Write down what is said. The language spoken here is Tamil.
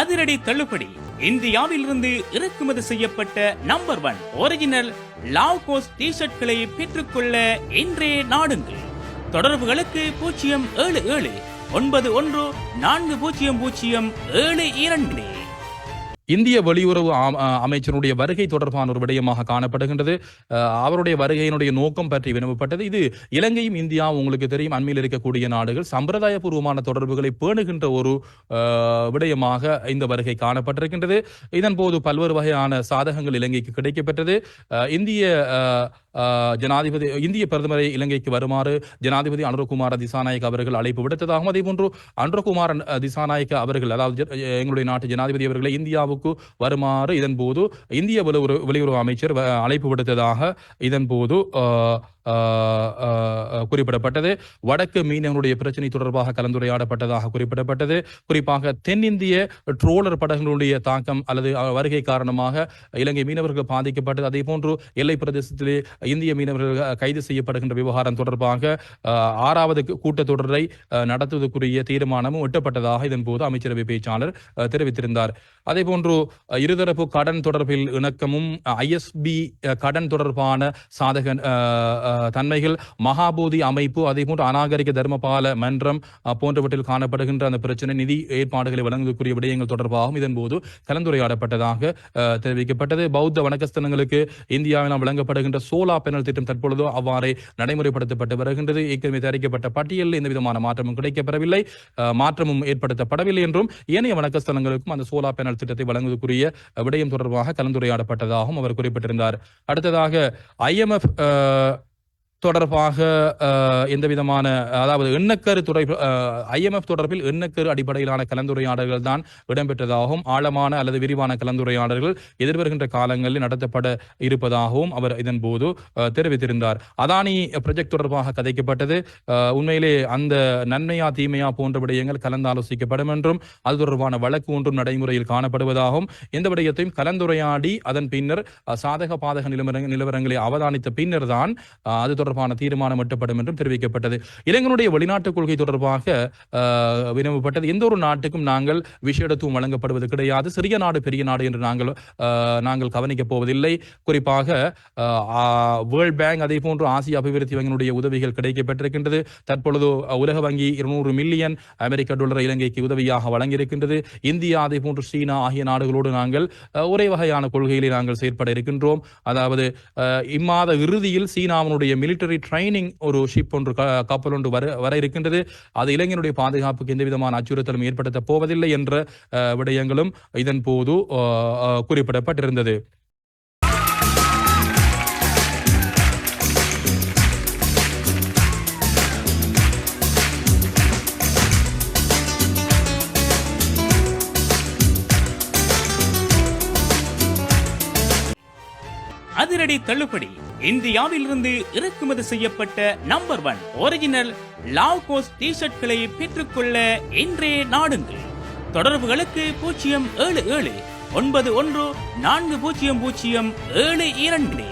அதிரடி தள்ளுபடி. இந்தியாவில் இருந்து இறக்குமதி செய்யப்பட்ட நம்பர் ஒன் ஒரிஜினல் லாவ்கோஸ் டி ஷர்ட்களை பெற்றுக்கொள்ள இன்றே நாடுங்கள். தொடர்புகளுக்கு பூஜ்ஜியம் ஏழு ஏழு ஒன்பது ஒன்று நான்கு பூஜ்ஜியம் பூஜ்ஜியம் ஏழு இரண்டு. இந்திய வெளியுறவு அமைச்சருடைய வருகை தொடர்பான ஒரு விடயமாக காணப்படுகின்றது. அவருடைய வருகையினுடைய நோக்கம் பற்றி வினவப்பட்டது. இது இலங்கையும் இந்தியாவும் உங்களுக்கு தெரியும் அண்மையில் இருக்கக்கூடிய நாடுகள். சம்பிரதாயபூர்வமான தொடர்புகளை பேணுகின்ற ஒரு விடயமாக இந்த வருகை காணப்பட்டிருக்கின்றது. இதன் போது பல்வேறு வகையான சாதகங்கள் இலங்கைக்கு கிடைக்கப்பெற்றது. இந்திய ஜனாதிபதி இந்திய பிரதமரை இலங்கைக்கு வருமாறு ஜனாதிபதி அனுரகுமார திசாநாயக் அவர்கள் அழைப்பு விடுத்ததாகவும் அதே போன்று அனுரகுமார திசாநாயக் அவர்கள் அதாவது எங்களுடைய நாட்டு ஜனாதிபதி அவர்களை இந்தியாவுக்கு வருமாறு இதன் போது இந்திய வெளியுறவு வெளியுறவு அமைச்சர் அழைப்பு விடுத்ததாக இதன் போது குறிப்பிடப்பட்டது. வடக்கு மீனவனுடைய பிரச்சனை தொடர்பாக கலந்துரையாடப்பட்டதாக குறிப்பிடப்பட்டது. குறிப்பாக தென்னிந்திய ட்ரோலர் படகுகளுடைய தாக்கம் அல்லது வருகை காரணமாக இலங்கை மீனவர்கள் பாதிக்கப்பட்டது. அதே போன்று எல்லை பிரதேசத்திலே இந்திய மீனவர்கள் கைது செய்யப்படுகின்ற விவகாரம் தொடர்பாக ஆறாவது கூட்டத் கூட்டத்தொடரை நடத்துவதற்குரிய தீர்மானமும் எட்டப்பட்டதாக இதன் போது அமைச்சரவை பேச்சாளர் தெரிவித்திருந்தார். அதே போன்று இருதரப்பு கடன் தொடர்பில் இணக்கமும் ஐஎஸ்பி கடன் தொடர்பான சாதக தன்மைகள் மகாபோதி அமைப்பு அதே போன்று அநாகரிக தர்மபால மன்றம் போன்றவற்றில் காணப்படுகின்ற அந்த பிரச்சனை நிதி ஏற்பாடுகளை வழங்கக்கூடிய விடயங்கள் தொடர்பாகவும் இதன் போது கலந்துரையாடப்பட்டதாக தெரிவிக்கப்பட்டது. பௌத்த வணக்கஸ்தலங்களுக்கு இந்தியாவினால் வழங்கப்படுகின்ற சோலா பேனல் திட்டம் தற்பொழுது அவ்வாறே நடைமுறைப்படுத்தப்பட்டு வருகின்றது. ஏற்கனவே தயாரிக்கப்பட்ட பட்டியலில் எந்த விதமான மாற்றமும் கிடைக்கப்பெறவில்லை. மாற்றமும் ஏற்படுத்தப்படவில்லை என்றும் ஏனைய வணக்கஸ்தலங்களுக்கும் அந்த சோலா பேனல் திட்டத்தை வழங்குவதற்குரிய விடயம் தொடர்பாக கலந்துரையாடப்பட்டதாகவும் அவர் குறிப்பிட்டிருந்தார். அடுத்ததாக ஐஎம்எஃப் தொடர்பாக எந்த விதமான அதாவது எண்ணக்கரு துறை ஐஎம்எஃப் தொடர்பில் எண்ணக்கரு அடிப்படையிலான கலந்துரையாடல்கள் தான் இடம்பெற்றதாகவும் ஆழமான அல்லது விரிவான கலந்துரையாடல்கள் எதிர்வருகின்ற காலங்களில் நடத்தப்பட இருப்பதாகவும் அவர் இதன் போது தெரிவித்திருந்தார். அதானி ப்ரொஜெக்ட் தொடர்பாக கதைக்கப்பட்டது. உண்மையிலே அந்த நன்மையா தீமையா போன்ற விடயங்கள் கலந்தாலோசிக்கப்படும் என்றும் அது தொடர்பான வழக்கு ஒன்றும் நடைமுறையில் காணப்படுவதாகவும் எந்த விடயத்தையும் கலந்துரையாடி அதன் பின்னர் சாதக பாதக நிலவர நிலவரங்களை அவதானித்த பின்னர் தான் அது தொடர்பாக தொடர்பான தீர்மானம் எட்டப்படும் என்றும் தெரிவிக்கப்பட்டது. இலங்கையினுடைய வெளிநாட்டு கொள்கை தொடர்பாக வினவப்பட்டது. எந்த ஒரு நாட்டுக்கும் நாங்கள் விஷயத்துவம் வழங்கப்படுவது கிடையாது. சிறிய நாடு பெரிய நாடு என்று நாங்கள் நாங்கள் கவனிக்கப் போவதில்லை. குறிப்பாக வேர்ல்ட் பேங்க் அதே போன்று ஆசிய அபிவிருத்தி வங்கியினுடைய உதவிகள் கிடைக்கப்பட்டிருக்கின்றது. தற்பொழுது உலக வங்கி இருநூறு மில்லியன் அமெரிக்க டாலர் இலங்கைக்கு உதவியாக வழங்கியிருக்கின்றது. இந்தியா அதே போன்று சீனா ஆகிய நாடுகளோடு நாங்கள் ஒரே வகையான கொள்கைகளை நாங்கள் செயற்பட இருக்கின்றோம். அதாவது இம்மாத இறுதியில் சீனாவினுடைய மிலிட்டரி ட்ரைனிங் ஒரு ஷிப் ஒன்று கப்பல் ஒன்று வர வர இருக்கின்றது. அது இளைஞனுடைய பாதுகாப்புக்கு எந்த விதமான அச்சுறுத்தலும் ஏற்படுத்த போவதில்லை என்ற விடயங்களும் இதன் போது குறிப்பிடப்பட்டிருந்தது. அதிரடி தள்ளுபடி. இந்தியாவிலிருந்து இறக்குமதி செய்யப்பட்ட நம்பர் ஒன் ஒரிஜினல் லாவ்கோஸ் டி ஷர்ட்களை பெற்றுக்கொள்ள இன்றே நாடுங்கள். தொடர்புகளுக்கு பூஜ்ஜியம் ஏழு ஏழு ஒன்பது ஒன்று நான்கு பூஜ்ஜியம் பூஜ்ஜியம் ஏழு இரண்டு.